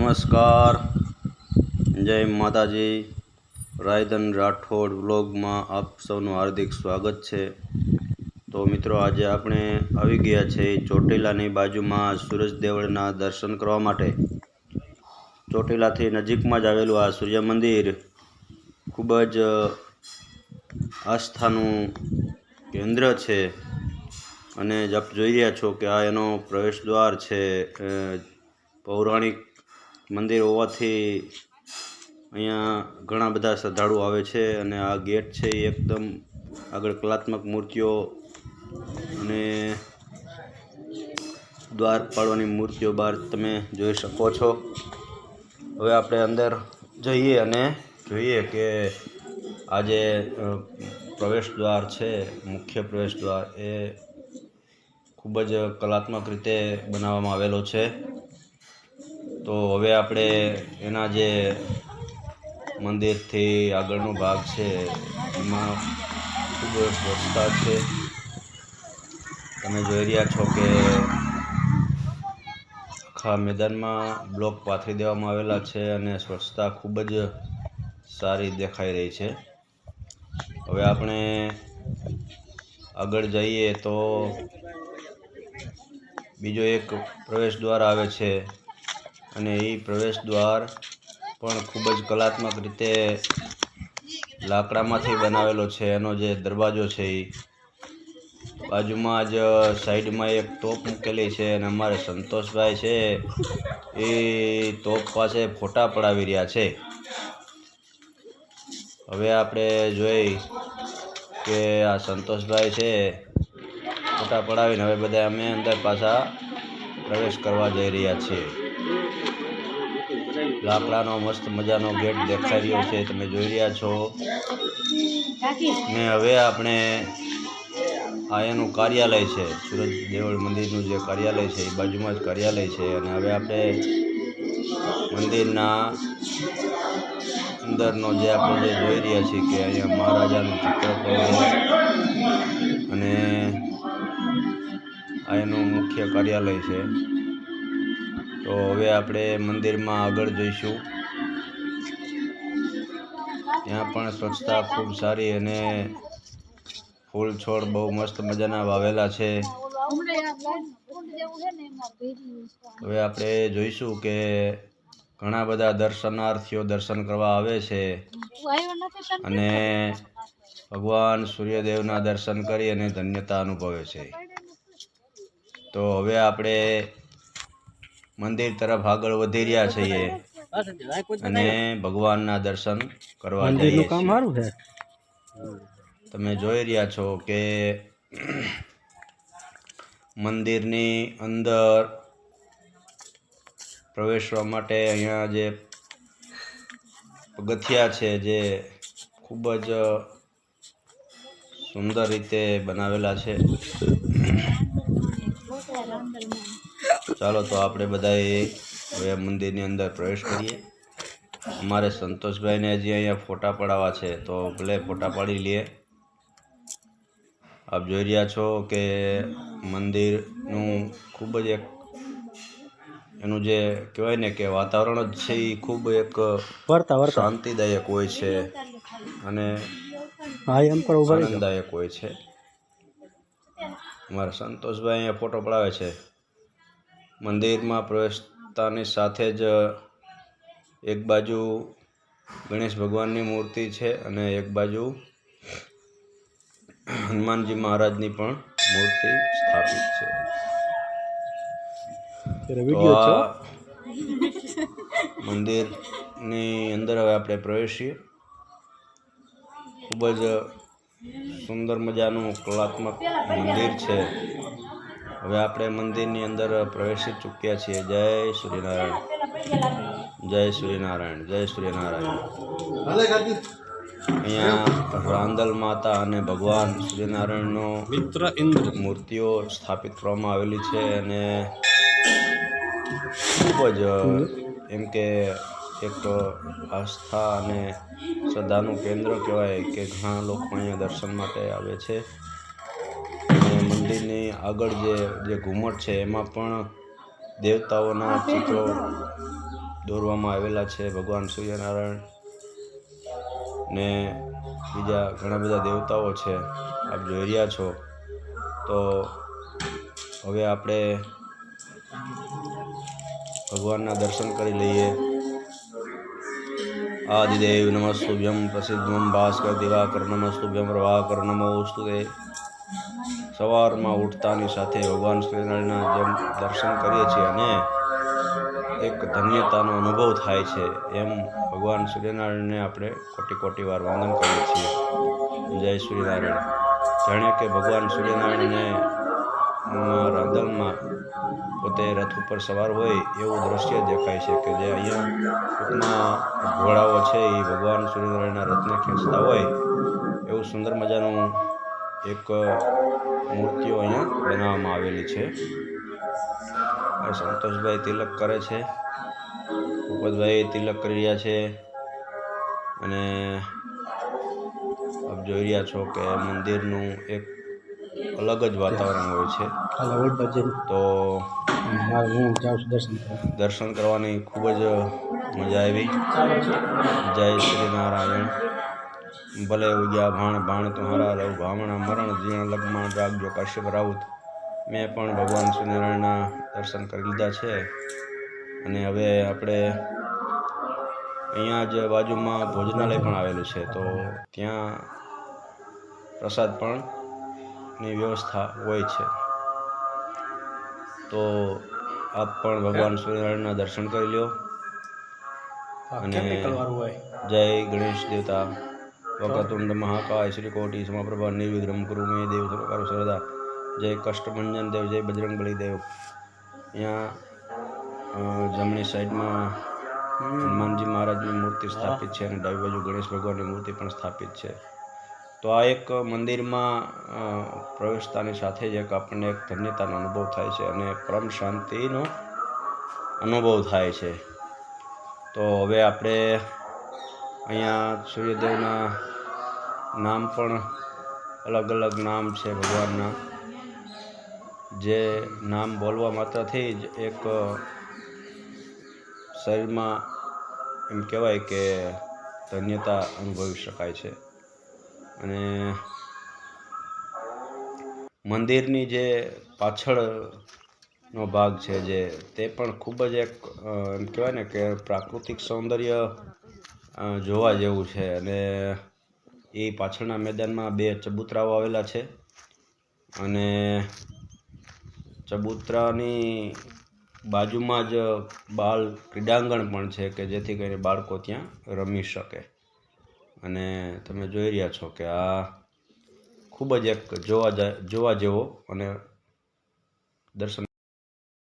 નમસ્કાર. જય માતાજી. રાયધન રાઠોડ વ્લોગમાં આપ સૌનું હાર્દિક સ્વાગત છે. તો મિત્રો, આજે આપણે આવી ગયા છે ચોટીલાની બાજુમાં સૂરજ દેવળના દર્શન કરવા માટે. ચોટીલાથી નજીકમાં જ આવેલું આ સૂર્ય મંદિર ખૂબ જ આસ્થાનું કેન્દ્ર છે. અને આપ જોઈ રહ્યા છો કે આ એનો પ્રવેશ દ્વાર છે પૌરાણિક મંદિર હોવાથી અહીંયા ઘણા બધા શ્રદ્ધાળુઓ આવે છે અને આ ગેટ છે એ એકદમ આગળ કલાત્મક મૂર્તિઓ અને દ્વાર પાડવાની મૂર્તિઓ બહાર તમે જોઈ શકો છો. હવે આપણે અંદર જઈએ અને જોઈએ કે આ જે પ્રવેશ દ્વાર છે, મુખ્ય પ્રવેશ દ્વાર એ ખૂબ જ કલાત્મક રીતે બનાવવામાં આવેલો છે. તો હવે આપણે એના જે મંદિરથી આગળનો ભાગ છે, એમાં ખૂબ સ્વચ્છતા છે. તમે જોઈ રહ્યા છો કે આખા મેદાનમાં બ્લોક પાથરી દેવામાં આવેલા છે અને સ્વચ્છતા ખૂબ જ સારી દેખાઈ રહી છે. હવે આપણે આગળ જઈએ તો બીજો એક પ્રવેશ દ્વાર આવે છે. અને એ પ્રવેશ દ્વાર પણ ખૂબ જ કલાત્મક રીતે લાકડામાંથી બનાવેલો છે. એનો જે દરવાજો છે એ. બાજુમાં જ સાઈડમાં એક તોપ મૂકેલી છે અને અમારે સંતોષભાઈ છે એ તોપ પાસે ફોટા પડાવી રહ્યા છે. હવે આપણે જોઈ કે આ સંતોષભાઈ છે ફોટા પડાવીને હવે બધા અમે અંદર પાછા પ્રવેશ કરવા જઈ રહ્યા છીએ. લાકડાનો મસ્ત મજાનો ગેટ દેખાઈ રહ્યો છે, તમે જોઈ રહ્યા છો. ને હવે આપણે આ એનું કાર્યાલય છે, સુરત દેવળ મંદિરનું જે કાર્યાલય છે, એ બાજુમાં જ કાર્યાલય છે. અને હવે આપણે મંદિરના અંદરનો જે આપણે જે જોઈ રહ્યા છીએ કે અહીંયા મહારાજાનું ચિત્ર અને આ એનું મુખ્ય કાર્યાલય છે. તો હવે આપણે મંદિરમાં આગળ જઈશું. ત્યાં પણ સ્વચ્છતા ખૂબ સારી અને ફૂલ છોડ બહુ મસ્ત મજાના વાવેલા છે. હવે આપણે જોઈશું કે ઘણા બધા દર્શનાર્થીઓ દર્શન કરવા આવે છે. અને ભગવાન સૂર્યદેવના દર્શન કરી અને ધન્યતા અનુભવે છે. તો હવે આપણે મંદિર તરફ આગળ વધી રહ્યા છીએ અને ભગવાનના દર્શન કરવા જઈએ કામ છીએ. સારું છે? તમે જોઈ રહ્યા છો કે મંદિરની અંદર પ્રવેશવા માટે અહીંયા જે પગથિયા છે જે ખૂબ જ સુંદર રીતે બનાવેલા છે. ચાલો તો આપણે બધાએ હવે મંદિરની અંદર પ્રવેશ કરીએ. અમારે સંતોષભાઈને હજી અહીંયા ફોટા પડાવવા છે તો ભલે ફોટા પાડી લઈએ આપ જોઈ રહ્યા છો કે મંદિરનું ખૂબ જ એક એનું જે કહેવાય ને કે વાતાવરણ જ છે એ ખૂબ એક શાંતિદાયક હોય છે અને. આનંદદાયક હોય છે. અમારા સંતોષભાઈ અહીંયા ફોટો પડાવે છે. મંદિરમાં પ્રવેશતાની સાથે જ એક બાજુ ગણેશ ભગવાનની મૂર્તિ છે અને એક બાજુ હનુમાનજી મહારાજની પણ મૂર્તિ સ્થાપિત છે. મંદિરની અંદર હવે આપણે પ્રવેશીએ. ખૂબ જ સુંદર મજાનું કલાત્મક મંદિર છે. હવે આપણે મંદિરની અંદર પ્રવેશી ચૂક્યા છીએ. જય સૂર્યનારાયણ જય સૂર્યનારાયણ જય સૂર્યનારાયણ અહીંયા રાંદલ માતા અને ભગવાન સૂર્યનારાયણનો મિત્ર ઇન્દ્ર. મૂર્તિઓ સ્થાપિત કરવામાં આવેલી છે અને ખૂબ જ એમ કે એક આસ્થા અને શ્રદ્ધાનું કેન્દ્ર કહેવાય કે ઘણા લોકો અહીંયા દર્શન માટે આવે છે. મંદિરની આગળ જે જે ઘુમટ છે એમાં પણ દેવતાઓના ચિત્રો દોરવામાં આવેલા છે. ભગવાન સૂર્યનારાયણ ને બીજા ઘણા બધા દેવતાઓ છે. આપ જોઈ રહ્યા છો. તો હવે આપણે ભગવાનના દર્શન કરી લઈએ. આદિદેવ નમસ્તુભ્યમ પ્રસિદ્ધમ ભાસ્કર દિવાકર નમસ્તુભ્યમ પ્રભાકર નમોસ્તુ સવારમાં ઉઠતાની સાથે ભગવાન શ્રીનારાયણના જેમ દર્શન કરીએ છીએ અને એક ધન્યતાનો અનુભવ થાય છે એમ ભગવાન સૂર્યનારાયણને આપણે કોટી કોટી વાર વંદન કરીએ છીએ. જય સૂર્યનારાયણ જાણે કે ભગવાન સૂર્યનારાયણને રાંધણમાં પોતે રથ ઉપર સવાર હોય એવું દ્રશ્ય દેખાય છે કે જે અહીંયા ટૂંકમાં ઘોડાઓ છે એ ભગવાન સૂર્યનારાયણના રથને ખેંચતા હોય એવું સુંદર મજાનું એક મૂર્તિઓ અહીંયા બનાવવામાં આવેલી છે. સંતોષભાઈ તિલક કરે છે. ભૂપતભાઈ તિલક કરી રહ્યા છે. અને આપ જોઈ રહ્યા છો કે મંદિરનું એક અલગ જ વાતાવરણ હોય છે. તો દર્શન કરવાની ખૂબ જ મજા આવી. જય શ્રી નારાયણ. ભલે ઉગ્યા ભાણ ભાણ તુમારા રહું ભાવણા મરણ જીણ લગમાં જાગજો કાશ્યપ રાઉત. મેં પણ ભગવાન સૂર્યનારાયણના દર્શન કરી લીધા છે. અને હવે આપણે અહીંયા જ બાજુમાં ભોજનાલય પણ આવેલું છે તો ત્યાં પ્રસાદ પણ ની વ્યવસ્થા હોય છે. તો આપ પણ ભગવાન સૂર્યનારાયણના દર્શન કરી લ્યો. અને જય ગણેશ દેવતા. વકતુંડ મહાકાય શ્રી કોટી સમપ્રભા નિર્વિઘ્રમ કુરુ મે દેવ સર્વકારો સર્વદા જય કષ્ટભંજન દેવ જય બજરંગ બલિદેવ અહીંયા જમણી સાઈડમાં હનુમાનજી મહારાજની મૂર્તિ સ્થાપિત છે અને ડાબી બાજુ ગણેશ ભગવાનની મૂર્તિ પણ સ્થાપિત છે। તો આ એક મંદિરમાં પ્રવેશતાની સાથે જ એક આપણને એક ધન્યતાનો અનુભવ થાય છે અને પરમ શાંતિનો અનુભવ થાય છે। તો હવે આપણે અહીંયા સૂર્યદેવના નામ પણ અલગ અલગ નામ છે ભગવાનના. જે નામ બોલવા માત્રથી જ એક શરીરમાં એમ કહેવાય કે ધન્યતા અનુભવી શકાય છે. અને મંદિરની જે પાછળનો ભાગ છે જે, તે પણ ખૂબ જ એક એમ કહેવાય ને કે પ્રાકૃતિક સૌંદર્ય જોવા જેવું છે. અને એ પાછળના મેદાનમાં બે ચબૂતરાઓ આવેલા છે. અને ચબૂતરાની બાજુમાં જ બાળ ક્રીડાંગણ પણ છે કે જેથી કરીને બાળકો ત્યાં રમી શકે. અને તમે જોઈ રહ્યા છો કે આ ખૂબ જ એક જોવા જોવા જેવો અને દર્શન